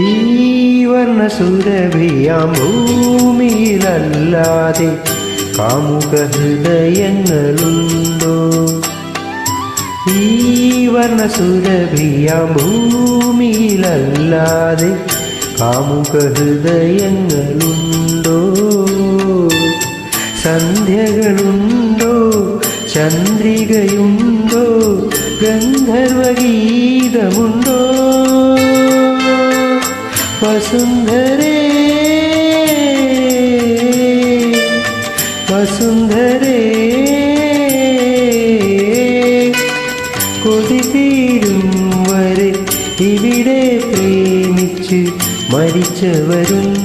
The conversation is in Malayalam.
ഈ വർണസുരഭിയാം ഭൂമിയിലല്ലാതെ കാമുക ഹൃദയങ്ങളുണ്ടോ? ഈ വർണസുരഭിയാം ഭൂമിയിലല്ലാതെ കാമുക ഹൃദയങ്ങളുണ്ടോ? സന്ധ്യകളുണ്ടോ? ചന്ദ്രികയുണ്ടോ? ഗന്ധർവഗീതമുണ്ടോ? വസുന്ധരേ വസുന്ധരേ കൊതി തീരും വരെ ഇവിടെ പ്രേമിച്ച് മരിച്ചവരുണ്ടോ?